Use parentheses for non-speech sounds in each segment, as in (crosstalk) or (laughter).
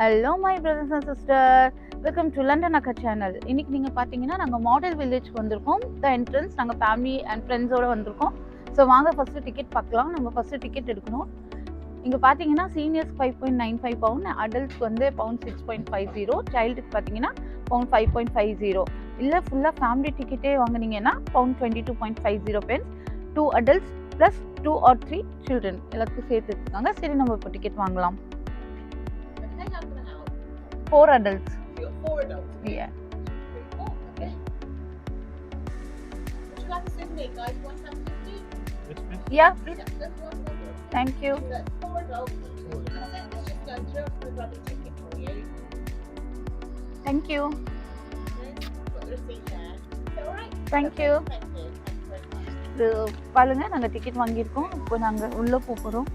Hello my brothers and sister welcome to London அக்கா channel இன்றைக்கி நீங்கள் பார்த்தீங்கன்னா நாங்கள் மாடல் வில்லேஜ் வந்திருக்கோம். த என்ட்ரன்ஸ் நாங்கள் ஃபேமிலி அண்ட் ஃப்ரெண்ட்ஸோடு வந்திருக்கோம். ஸோ வாங்க ஃபஸ்ட்டு டிக்கெட் பார்க்கலாம். நம்ம ஃபஸ்ட்டு டிக்கெட் எடுக்கணும். இங்கே பார்த்தீங்கன்னா seniors five point nine five pound அடல்ட்ஸ்க்கு வந்து pound six point five zero சைல்டுக்கு பார்த்தீங்கன்னா pound five point five zero இல்லை ஃபுல்லாக ஃபேமிலி டிக்கெட்டே வாங்குனீங்கன்னா pound twenty two point five zero pence two adults plus two or three children எல்லாத்துக்கும் சேர்த்து சரி நம்ம இப்போ டிக்கெட் வாங்கலாம். Four adults You're four adults. Yeah. Oh, okay. Would you like to sit me, guys? One time fifty? Yes, miss. Yeah, please. Yeah, that's one number. Thank you. That's four adults. That's it. Let's just a ticket for you. Thank you. Okay. Got the right? Thank you. Thank you. Very much. இது பாருங்க நாங்கள் ticket வாங்கியிருக்கோம் இப்போ நாங்கள் உள்ளே போக போகிறோம்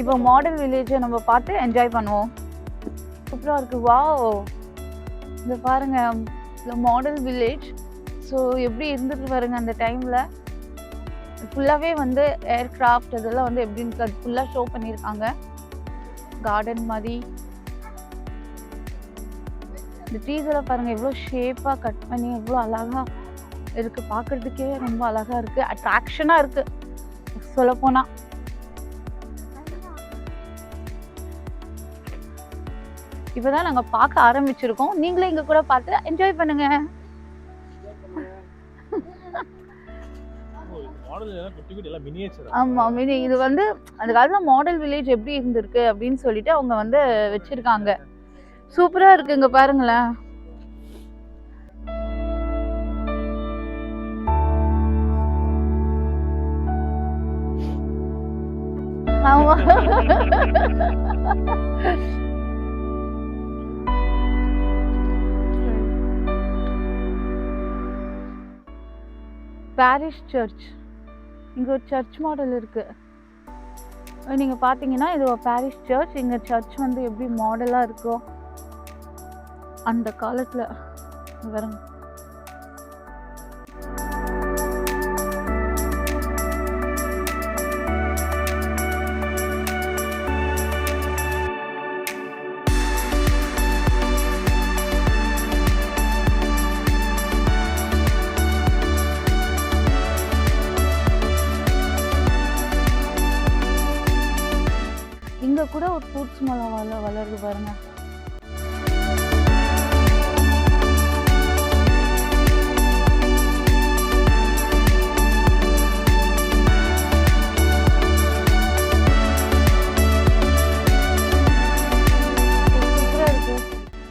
இப்போ மாடல் வில்லேஜை நம்ம பார்த்து என்ஜாய் பண்ணுவோம் சூப்பராக இருக்குது வாவ். இந்த பாருங்க. இந்த மாடல் வில்லேஜ் ஸோ எப்படி இருந்துட்டு பாருங்க அந்த டைமில் ஃபுல்லாகவே வந்து ஏர்கிராஃப்ட் இதெல்லாம் வந்து எப்படின்னு அது ஃபுல்லாக ஷோ பண்ணியிருக்காங்க கார்டன் மாதிரி. இந்த ட்ரீஸ் எல்லாம் எவ்வளோ ஷேப்பாக கட் பண்ணி எவ்வளோ அழகாக இருக்குது பார்க்கறதுக்கே ரொம்ப அழகாக இருக்குது அட்ராக்ஷனாக இருக்குது சொல்லப்போனால் போனா இப்போதான் நாங்க பார்க்க ஆரம்பிச்சிருக்கோம். நீங்களே இங்க கூட பார்த்து என்ஜாய் பண்ணுங்க? ஆமா மீனி இது வந்து அந்த காலத்துல மாடல் வில்லேஜ் எப்படி இருந்திருக்கு அப்படின்னு சொல்லிட்டு அவங்க வந்து வச்சிருக்காங்க. சூப்பரா இருக்கு இங்க பாருங்களேன். ஆமா. (laughs) பாரிஷ் சர்ச் இங்கே ஒரு சர்ச் மாடல் இருக்குது நீங்கள் பார்த்தீங்கன்னா இது ஒரு பாரிஷ் சர்ச் இங்கே சர்ச் வந்து எப்படி மாடலாக இருக்கோ அந்த காலத்தில் வரும் கூட ஒரு ஃப்ரூட்ஸ் மரம் வள வளருது பாருங்க.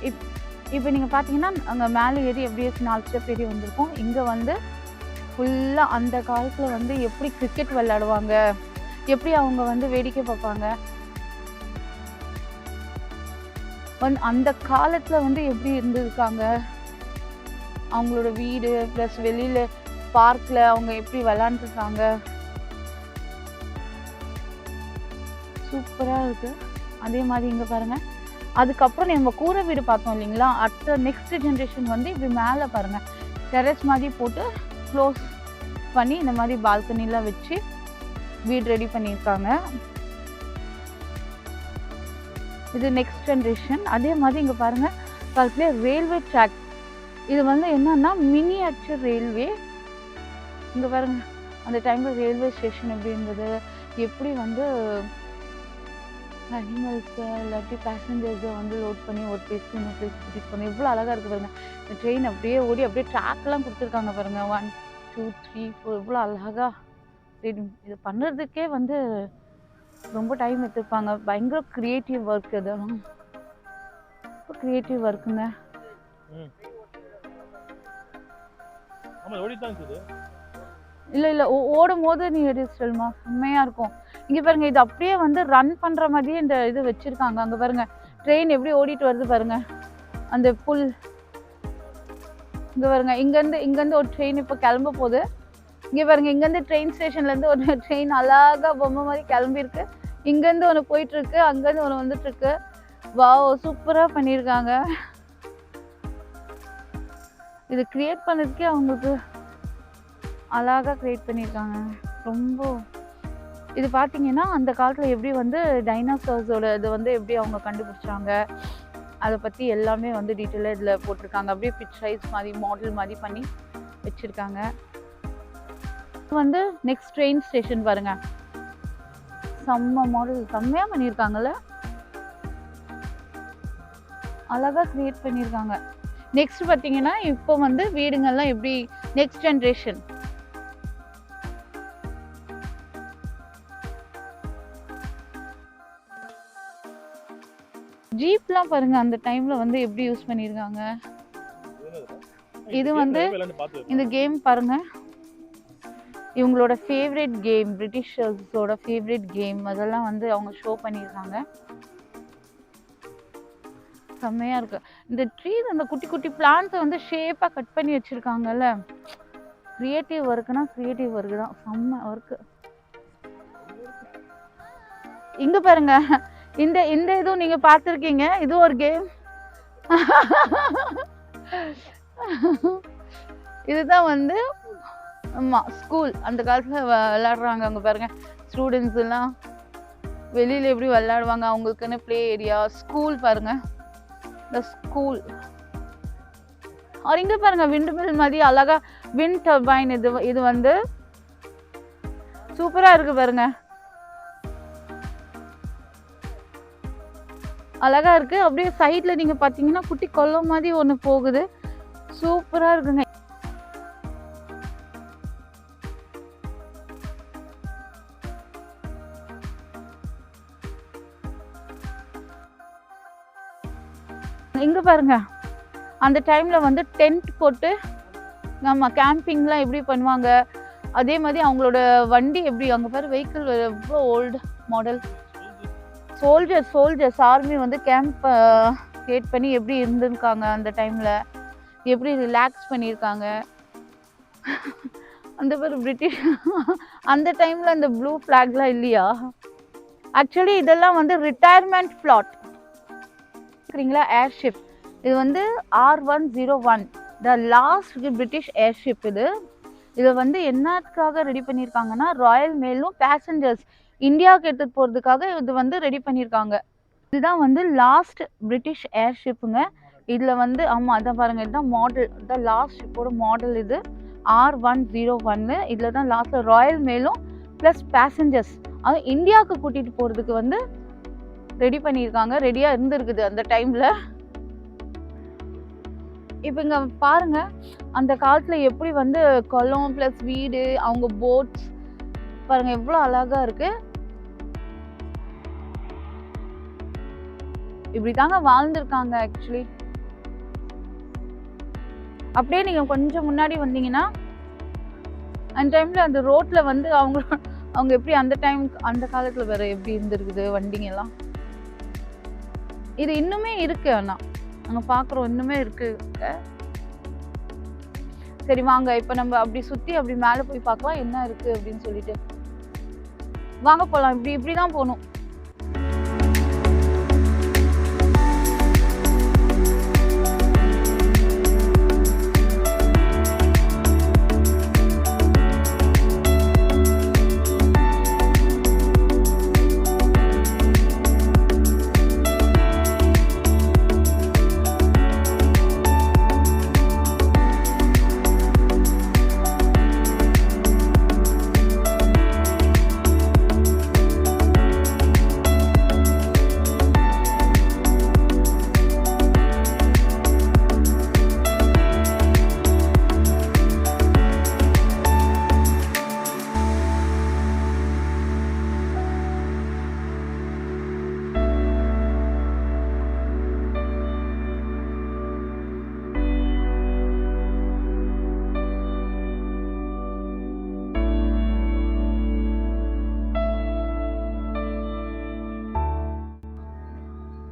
இப் இப்போ நீங்கள் பார்த்தீங்கன்னா அங்கே மேலே ஏறி எப்படியே நாலு ஸ்டெப் ஏறி வந்திருக்கோம். இங்கே வந்து ஃபுல்லாக அந்த காலத்தில் வந்து எப்படி கிரிக்கெட் விளையாடுவாங்க? எப்படி அவங்க வந்து வேடிக்கை பார்ப்பாங்க? வந்து அந்த காலத்தில் வந்து எப்படி இருந்திருக்காங்க? அவங்களோட வீடு ப்ளஸ் வெளியில் பார்க்கில் அவங்க எப்படி விளாண்டுருக்காங்க? சூப்பராக இருக்கு. அதே மாதிரி இங்கே பாருங்கள் அதுக்கப்புறம் நம்ம கூரை வீடு பார்த்தோம் இல்லைங்களா? அடுத்த நெக்ஸ்ட் ஜென்ரேஷன் வந்து இப்படி மேலே பாருங்கள் டெரஸ் மாதிரி போட்டு க்ளோஸ் பண்ணி இந்த மாதிரி பால்கனிலாம் வச்சு வீடு ரெடி பண்ணியிருக்காங்க. இது நெக்ஸ்ட் ஜென்ரேஷன் அதே மாதிரி இங்கே பாருங்க பக்கத்துலேயே ரயில்வே ட்ராக் இது வந்து என்னன்னா மினியேச்சர் ரயில்வே இங்கே பாருங்க அந்த டைமில் ரயில்வே ஸ்டேஷன் எப்படி இருந்தது? எப்படி வந்து அனிமல்ஸை இல்லாட்டி பேசஞ்சர்ஸை வந்து லோட் பண்ணி ஒரு பிளேஸ் இன்னொரு பிளேஸ் கூட்டிகிட்டு போகணும் எவ்வளோ அழகாக இருக்குது பாருங்க. இந்த ட்ரெயின் அப்படியே ஓடி அப்படியே ட்ராக்லாம் கொடுத்துருக்காங்க பாருங்க. ஒன் டூ த்ரீ ஃபோர் எவ்வளோ அழகாக இது பண்ணுறதுக்கே வந்து ரொம்ப டைம் எடுத்துப்பாங்க. பயங்கர க்ரியேட்டிவ் ஒர்க் இதெல்லாம் ரொம்ப க்ரியேட்டிவ் ஒர்க்குங்க. இல்லை இல்லை. ஓடும் போது நீ எடுத்துமா செம்மையாக இருக்கும். இங்கே பாருங்க இது அப்படியே வந்து ரன் பண்ணுற மாதிரியே இந்த இது வச்சுருக்காங்க. அங்கே பாருங்க. ட்ரெயின் எப்படி ஓடிட்டு வருது பாருங்க. அந்த புல் இங்கே பாருங்க. இங்கேருந்து இங்கேருந்து ஒரு ட்ரெயின் இப்போ கிளம்ப போகுது. இங்கே பாருங்க இங்கேருந்து ட்ரெயின் ஸ்டேஷன்லேருந்து ஒரு ட்ரெயின் அழகாக பொம்மை மாதிரி கிளம்பியிருக்கு. இங்கேருந்து ஒன்று போயிட்டுருக்கு அங்கேருந்து ஒன்று வந்துட்டுருக்கு. வாவ் சூப்பராக பண்ணியிருக்காங்க. இது கிரியேட் பண்ணதுக்கே அவங்களுக்கு அழகாக க்ரியேட் பண்ணியிருக்காங்க. ரொம்ப. இது பார்த்தீங்கன்னா அந்த காலத்தில் எப்படி வந்து டைனாசர்ஸோட இது வந்து எப்படி அவங்க கண்டுபிடிச்சாங்க அதை பற்றி எல்லாமே வந்து டீட்டெயிலாக இதில் போட்டிருக்காங்க. அப்படியே பிக்சரைஸ் மாதிரி மாடல் மாதிரி பண்ணி வச்சுருக்காங்க. வந்து நெக்ஸ்ட் ட்ரெயின் ஸ்டேஷன் பாருங்க. செம்ம மாடல் செம்மையாக பண்ணியிருக்காங்கல்ல? அழகாக க்ரியேட் பண்ணியிருக்காங்க. நெக்ஸ்ட் பார்த்தீங்கன்னா இப்போ வந்து வீடுங்கள்லாம் எப்படி நெக்ஸ்ட் ஜென்ரேஷன் ஜீப்லாம் பாருங்க அந்த டைம்ல வந்து எப்படி யூஸ் பண்ணியிருக்காங்க? இது வந்து இந்த கேம் பாருங்க. இவங்களோட ஃபேவரட் கேம் பிரிட்டிஷர்ஸோட ஃபேவரட் கேம் அதெல்லாம் வந்து அவங்க ஷோ பண்ணியிருக்காங்க. செம்மையாக இருக்கு. இந்த ட்ரீஸ் அந்த குட்டி குட்டி பிளான்ஸை வந்து ஷேப்பாக கட் பண்ணி வச்சுருக்காங்கல்ல. க்ரியேட்டிவ் ஒர்க்குனா க்ரியேட்டிவ் ஒர்க்கு தான். செம்ம ஒர்க்கு இங்கே பாருங்க. இந்த இந்த இதுவும் நீங்கள் பார்த்துருக்கீங்க. இது ஒரு கேம் இதுதான் வந்து ஆமாம் ஸ்கூல் அந்த காலத்தில் விளாட்றாங்க அங்கே பாருங்கள் ஸ்டூடெண்ட்ஸ் எல்லாம் வெளியில் எப்படி விளாடுவாங்க அவங்களுக்குன்னு ப்ளே ஏரியா ஸ்கூல் பாருங்கள் இந்த ஸ்கூல் அவர் இங்கே பாருங்க விண்டு மில் மாதிரி அழகா விண்ட் டர்பைன் இது இது வந்து சூப்பராக இருக்கு பாருங்க. அழகா இருக்கு. அப்படியே சைட்ல நீங்க பாத்தீங்கன்னா குட்டி கொல்லம் மாதிரி ஒன்று போகுது. சூப்பரா இருக்குங்க. இங்கே பாருங்கள் அந்த டைமில் வந்து டென்ட் போட்டு நம்ம கேம்பிங்லாம் எப்படி பண்ணுவாங்க? அதே மாதிரி அவங்களோட வண்டி எப்படி? அங்கே பாரு வெஹிக்கிள் எவ்வளோ old model soldiers soldiers army வந்து கேம்ப் கிரியேட் பண்ணி எப்படி இருந்திருக்காங்க அந்த டைமில் எப்படி ரிலாக்ஸ் பண்ணியிருக்காங்க? அந்த பேர் பிரிட்டிஷ் (laughs) அந்த டைமில் அந்த ப்ளூ ஃப்ளாக்லாம் இல்லையா? ஆக்சுவலி இதெல்லாம் வந்து ரிட்டையர்மெண்ட் பிளாட் பார்க்குறீங்களா ஏர்ஷிப் இது வந்து R one zero one the last British airship இது. இதை வந்து என்னத்துக்காக ரெடி பண்ணியிருக்காங்கன்னா ராயல் மேலும் பேசஞ்சர்ஸ் இந்தியாவுக்கு எடுத்துகிட்டு போகிறதுக்காக இது வந்து ரெடி பண்ணியிருக்காங்க. இதுதான் வந்து லாஸ்ட் பிரிட்டிஷ் ஏர்ஷிப்புங்க இதில் வந்து ஆமாம் அதான் பாருங்கள் இதுதான் மாடல் இதுதான் லாஸ்ட் ஷிப்போட மாடல் இது. ஆர் ஒன் ஜீரோ ஒன்னு இதில் தான் லாஸ்ட்டில் ராயல் மேலும் ப்ளஸ் பேசஞ்சர்ஸ் அது இந்தியாவுக்கு கூட்டிகிட்டு போகிறதுக்கு வந்து ரெடி பண்ணியிருக்காங்க. ரெடியாக இருந்திருக்குது அந்த டைமில். இப்போ இங்கே பாருங்க அந்த காலத்தில் எப்படி வந்து குளம் ப்ளஸ் வீடு அவங்க போட்ஸ் பாருங்க எவ்வளோ அழகா இருக்கு. இப்படி தாங்க வாழ்ந்துருக்காங்க ஆக்சுவலி அப்படியே நீங்க கொஞ்சம் முன்னாடி வந்தீங்கன்னா அந்த டைம்ல அந்த ரோட்ல வந்து அவங்க அவங்க எப்படி அந்த டைம் அந்த காலத்துல வேற எப்படி இருந்திருக்குது வண்டிங்க எல்லாம் இது இன்னுமே இருக்கு ஆனா நாங்க பாக்குறோம் இன்னுமே இருக்கு. சரி வாங்க. இப்ப நம்ம அப்படி சுத்தி அப்படி மேல போய் பார்க்கலாம் என்ன இருக்கு அப்படின்னு சொல்லிட்டு. வாங்க போலாம். இப்படி இப்படி தான் போகணும்.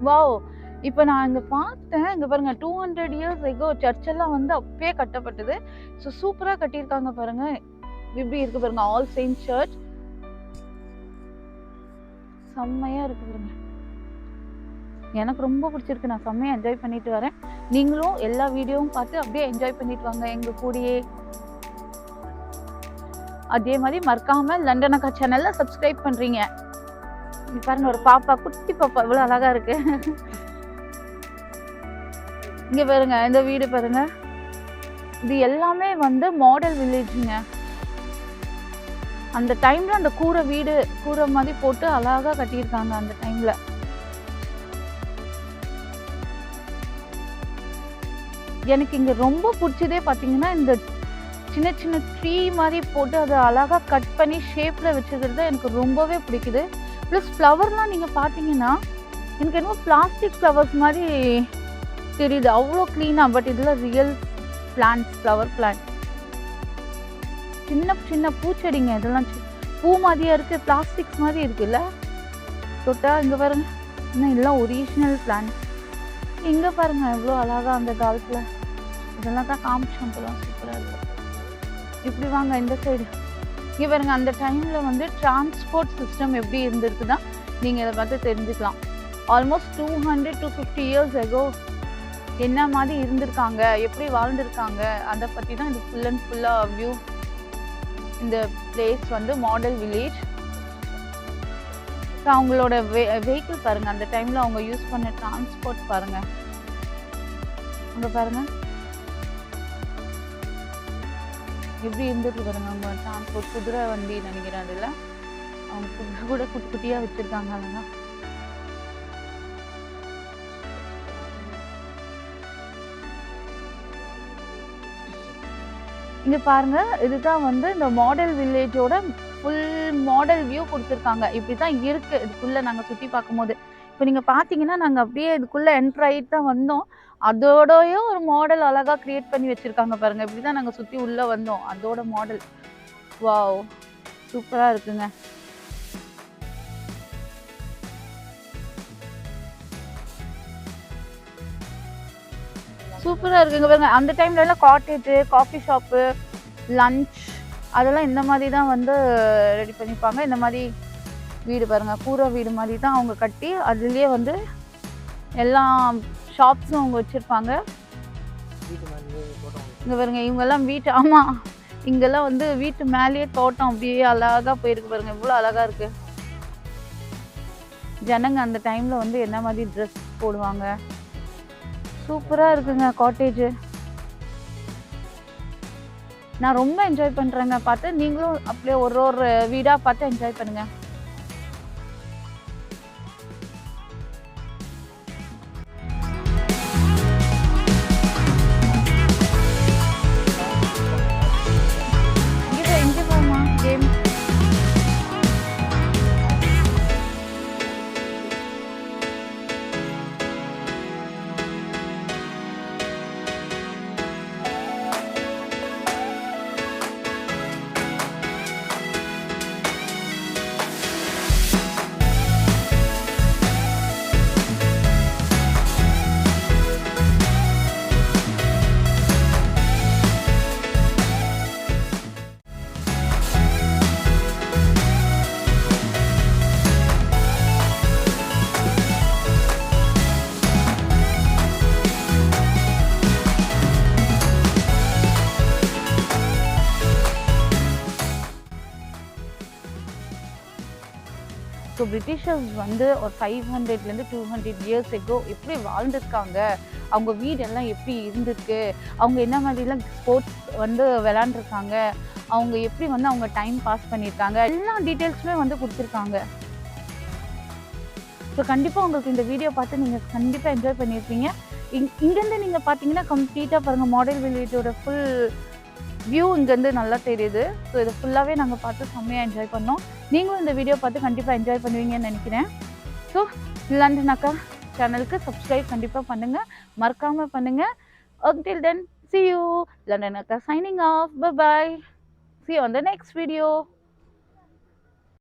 வாவ் இப்போ நான் இங்கே பார்த்தேன் இங்கே பாருங்க டூ ஹண்ட்ரட் இயர்ஸ் எகோ சர்ச்செல்லாம் வந்து அப்பயே கட்டப்பட்டது. ஸோ சூப்பராக கட்டியிருக்காங்க பாருங்க. இப்படி இருக்கு பாருங்க ஆல் செயின்ட் சர்ச் செம்மையா இருக்கு பாருங்க. எனக்கு ரொம்ப பிடிச்சிருக்கு. நான் செம்மையாக என்ஜாய் பண்ணிட்டு வரேன். நீங்களும் எல்லா வீடியோவும் பார்த்து அப்படியே என்ஜாய் பண்ணிட்டு வாங்க. எங்க கூடயே. அதே மாதிரி மறக்காம லண்டன் அக்கா சேனல்ல சப்ஸ்கிரைப் பண்றீங்க. பாருங்க ஒரு பாப்பா குட்டி பாப்பா இவ்வளோ அழகா இருக்கு. இங்க பாருங்க இந்த வீடு பாருங்க. இது எல்லாமே வந்து மாடல் வில்லேஜுங்க அந்த டைம்ல அந்த கூரை வீடு கூரை மாதிரி போட்டு அழகா கட்டியிருக்காங்க அந்த டைம்ல எனக்கு இங்க ரொம்ப பிடிச்சதே பாத்தீங்கன்னா இந்த சின்ன சின்ன ட்ரீ மாதிரி போட்டு அதை அழகா கட் பண்ணி ஷேப்ல வச்சுக்கிறது எனக்கு ரொம்பவே பிடிக்குது. ப்ளஸ் ஃப்ளவர்லாம் நீங்கள் பார்த்தீங்கன்னா எனக்கு என்னமோ பிளாஸ்டிக் ஃப்ளவர்ஸ் மாதிரி தெரியுது. அவ்வளோ க்ளீனாக பட் இதில் ரியல் பிளான்ட்ஸ் ஃப்ளவர் பிளான்ட் சின்ன சின்ன பூச்செடிங்க இதெல்லாம் பூ மாதிரியே இருக்குது பிளாஸ்டிக்ஸ் மாதிரி இருக்குல்ல? Tota, தொட்டால் இங்கே பாருங்கள் இன்னும் எல்லாம் ஒரிஜினல் பிளான்ட் இங்கே பாருங்க எவ்வளோ அழகாக அந்த காலத்தில். இதெல்லாம் தான் காமிச்சோம் சூப்பராக இருக்கும் இப்படி வாங்க இந்த சைடு இவருங்க அந்த டைமில் வந்து டிரான்ஸ்போர்ட் சிஸ்டம் எப்படி இருந்திருக்குதான் நீங்கள் இதை பார்த்து தெரிஞ்சுக்கலாம். Almost two hundred to fifty years ago என்ன மாதிரி இருந்திருக்காங்க எப்படி வாழ்ந்திருக்காங்க அதை பற்றி தான் இது ஃபுல் அண்ட் ஃபுல்லாக வியூ இந்த பிளேஸ் வந்து மாடல் வில்லேஜ் ஸோ அவங்களோட வெ வெஹிக்கிள் பாருங்கள் அந்த டைமில் அவங்க யூஸ் பண்ண டிரான்ஸ்போர்ட் பாருங்கள் அங்கே பாருங்கள் எப்படி இருந்துட்டு பாருங்க. அவங்க டிரான்ஸ்போர்ட் குதிரை வண்டி நினைக்கிறேன் அதில். அவங்க குதிரை கூட குட்டி குட்டியாக வச்சுருக்காங்க அதெல்லாம். இங்க பாருங்க இதுதான் வந்து இந்த மாடல் வில்லேஜோட ஃபுல் மாடல் வியூ கொடுத்துருக்காங்க. இப்படி தான் இருக்கு. இதுக்குள்ள நாங்க சுத்தி பார்க்கும்போது. இப்போ நீங்கள் பார்த்தீங்கன்னா நாங்கள் அப்படியே இதுக்குள்ளே என்டர் தான் வந்தோம். அதோடயும் ஒரு மாடல் அழகா க்ரியேட் பண்ணி வச்சுருக்காங்க பாருங்கள் இப்படி தான் நாங்கள் சுற்றி உள்ளே வந்தோம். அதோட மாடல் வாவ் சூப்பராக இருக்குங்க. சூப்பராக இருக்குங்க பாருங்க. அந்த டைம்லலாம் எல்லாம் காட்டேஜ் காஃபி ஷாப்பு லஞ்ச் அதெல்லாம் இந்த மாதிரி தான் வந்து ரெடி பண்ணிப்பாங்க. இந்த மாதிரி வீடு பாருங்க கூரை வீடு மாதிரி தான் அவங்க கட்டி அதுலயே வந்து எல்லா ஷாப்ஸும் அவங்க வச்சிருப்பாங்க. இங்க பாருங்க இவங்கெல்லாம் வீட்டு ஆமா இங்கெல்லாம் வந்து வீட்டு மேலேயே தோட்டம் அப்படியே அழகா போயிருக்கு பாருங்க இவ்வளோ அழகா இருக்கு. ஜனங்க அந்த டைம்ல வந்து என்ன மாதிரி ட்ரெஸ் போடுவாங்க? சூப்பரா இருக்குங்க காட்டேஜ் நான் ரொம்ப என்ஜாய் பண்றேங்க பார்த்து நீங்களும் அப்படியே ஒரு ஒரு வீடா பார்த்து என்ஜாய் பண்ணுங்க. பிரிட்டிஷர்ஸ் வந்து ஒரு ஃபைவ் ஹண்ட்ரட்லேருந்து டூ ஹண்ட்ரட் இயர்ஸ் எக்கோ எப்படி வாழ்ந்துருக்காங்க? அவங்க வீடெல்லாம் எப்படி இருந்திருக்கு? அவங்க என்ன மாதிரிலாம் ஸ்போர்ட்ஸ் வந்து விளாண்டுருக்காங்க அவங்க எப்படி வந்து அவங்க டைம் பாஸ் பண்ணியிருக்காங்க? எல்லா டீட்டெயில்ஸுமே வந்து கொடுத்துருக்காங்க. ஸோ கண்டிப்பாக உங்களுக்கு இந்த வீடியோ பார்த்து நீங்கள் கண்டிப்பாக என்ஜாய் பண்ணியிருப்பீங்க. இங் இங்கேருந்து நீங்கள் பார்த்தீங்கன்னா கம்ப்ளீட்டாக பாருங்கள் மாடல் வில்லேஜோட ஃபுல் வியூ இங்கேருந்து நல்லா தெரியுது. ஸோ இதை ஃபுல்லாகவே நாங்கள் பார்த்து செம்மையாக என்ஜாய் பண்ணோம். நீங்களும் இந்த வீடியோ பார்த்து கண்டிப்பாக என்ஜாய் பண்ணுவீங்கன்னு நினைக்கிறேன். ஸோ லண்டன் சேனலுக்கு சப்ஸ்கிரைப் கண்டிப்பாக பண்ணுங்கள் மறக்காமல் பண்ணுங்கள் until then see you. Signing off signing off. Bye bye see you on the next video.